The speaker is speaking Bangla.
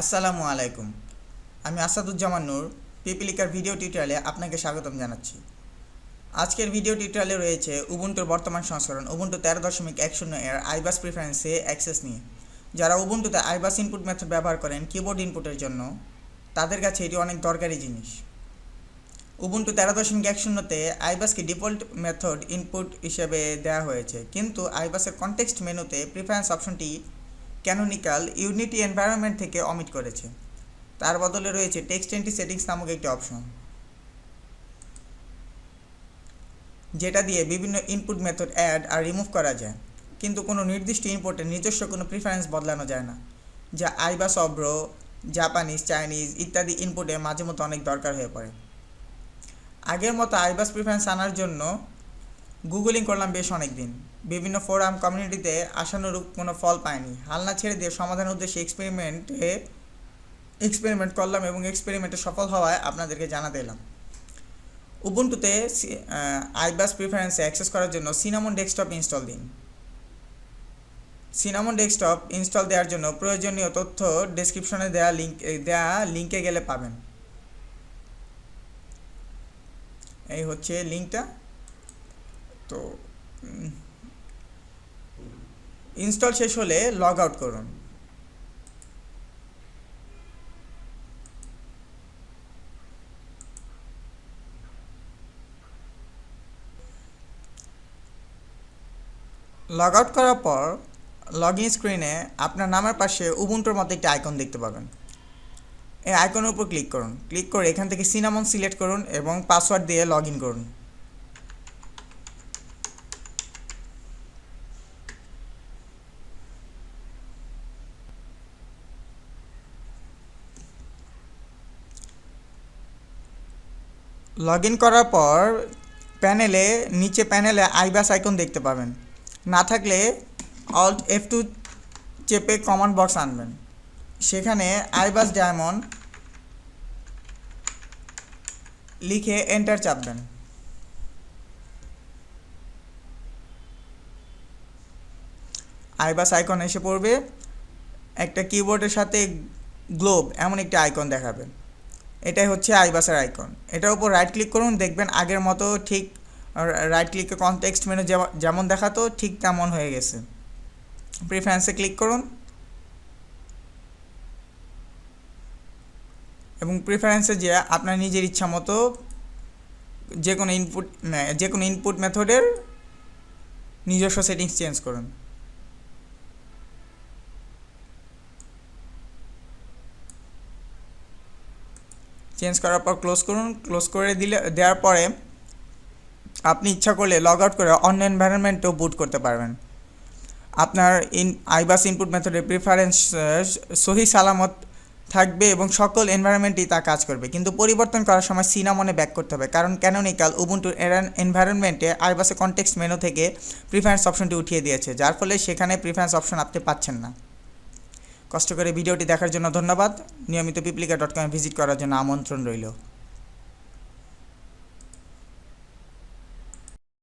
আসসালামু আলাইকুম। আমি আসাদুজ্জামান নূর, পিপিলিকার ভিডিও টিউটোরিয়ালে আপনাকে স্বাগতম জানাচ্ছি। আজকের ভিডিও টিউটোরিয়ালে রয়েছে উবুন্টুর বর্তমান সংস্করণ, উবুন্টু তেরো দশমিক এক শূন্য এর আইবাস প্রিফারেন্সে অ্যাক্সেস নিয়ে। যারা উবুন্টুতে আইবাস ইনপুট মেথড ব্যবহার করেন কিবোর্ড ইনপুটের জন্য, তাদের কাছে এটি অনেক দরকারি জিনিস। উবুন্টু তেরো দশমিক এক শূন্যতে আইবাসকে ডিফল্ট মেথড ইনপুট হিসেবে দেওয়া হয়েছে, কিন্তু আইবাসের কনটেক্সট মেনুতে প্রিফারেন্স অপশনটি ক্যানোনিক্যাল ইউনিটি এনভায়রনমেন্ট থেকে অমিট করেছে। তার বদলে রয়েছে টেক্সট এন্ট্রি সেটিংস নামক একটি অপশন। যেটা দিয়ে বিভিন্ন ইনপুট মেথড অ্যাড আর রিমুভ করা যায়। কিন্তু কোনো নির্দিষ্ট ইনপুটের নিজস্ব কোনো প্রিফারেন্স বদলানো যায় না, যা আইবাস অব্র জাপানিজ, চাইনিজ ইত্যাদি ইনপুটে মাঝে মতো অনেক দরকার হয়ে পড়ে। আগের মতো আইবাস প্রিফারেন্স আনার জন্য গুগলিং করলাম বেশ অনেক দিন বিভিন্ন ফোরাম কমিউনিটিতে আশানুরূপ কোনো ফল পায়নি হালনা ছেড়ে দিয়ে সমাধানের উদ্দেশ্যে এক্সপেরিমেন্টে এক্সপেরিমেন্ট করলাম এবং এক্সপেরিমেন্টে সফল হওয়ায় আপনাদেরকে জানাতে এলাম। উবুন্টুতে আইবাস প্রিফারেন্সে অ্যাক্সেস করার জন্য সিনামন ডেস্কটপ ইনস্টল দিন। সিনামন ডেস্কটপ ইনস্টল দেওয়ার জন্য প্রয়োজনীয় তথ্য ডেসক্রিপশনে দেওয়া লিঙ্ক দেওয়া লিঙ্কে গেলে পাবেন। এই হচ্ছে লিঙ্কটা তো ইনস্টল শেষ হলে লগ আউট করুন। লগ আউট করার পর লগ ইন স্ক্রিনে আপনার নামের পাশে উবুন্টুর মতো একটি আইকন দেখতে পাবেন। এই আইকনের উপর ক্লিক করুন। ক্লিক করে এখান থেকে সিনামন সিলেক্ট করুন এবং পাসওয়ার্ড দিয়ে লগ ইন করুন। লগ ইন করার পর প্যানেলে, নিচে প্যানেলে আইবাস আইকন দেখতে পাবেন। না থাকলে অল্ট এফ টু চেপে কমান্ড বক্স আনবেন। সেখানে আইবাস ডায়মন্ড লিখে এন্টার চাপবেন। আইবাস আইকন এসে পড়বে। একটা কিবোর্ডের সাথে গ্লোব এমন একটি আইকন দেখাবে। এটাই হচ্ছে আইবাসের আইকন। এটার উপর রাইট ক্লিক করুন, দেখবেন আগের মতো ঠিক রাইট ক্লিকে কনটেক্সট মেনু যেমন দেখাতো, ঠিক তেমন হয়ে গেছে। প্রিফারেন্সে ক্লিক করুন। এবং প্রিফারেন্সে যে আপনার নিজের ইচ্ছা মতো যে কোনো ইনপুট যে কোনো ইনপুট মেথডের নিজস্ব সেটিংস চেঞ্জ করুন। চেঞ্জ করার পর ক্লোজ করুন, ক্লোজ করে দিলে, দেওয়ার পরে আপনি ইচ্ছা করলে লগ আউট করে অন্য এনভায়রনমেন্টও বুট করতে পারবেন। আপনার ইন আইবাস ইনপুট মেথডের প্রিফারেন্স সহি সালামত থাকবে এবং সকল এনভায়রনমেন্টেই তা কাজ করবে। কিন্তু পরিবর্তন করার সময় সিনামনে ব্যাক করতে হবে। কারণ ক্যানোনিক্যাল উবুন্টু এনভায়রনমেন্টে আইবাসে কনটেক্সট মেনু থেকে প্রিফারেন্স অপশনটি উঠিয়ে দিয়েছে। যার ফলে সেখানে প্রিফারেন্স অপশন আপনি পাচ্ছেন না। কষ্ট করে ভিডিওটি দেখার জন্য ধন্যবাদ। নিয়মিত পিপলিকা ডট কমে ভিজিট করার জন্য আমন্ত্রণ রইল।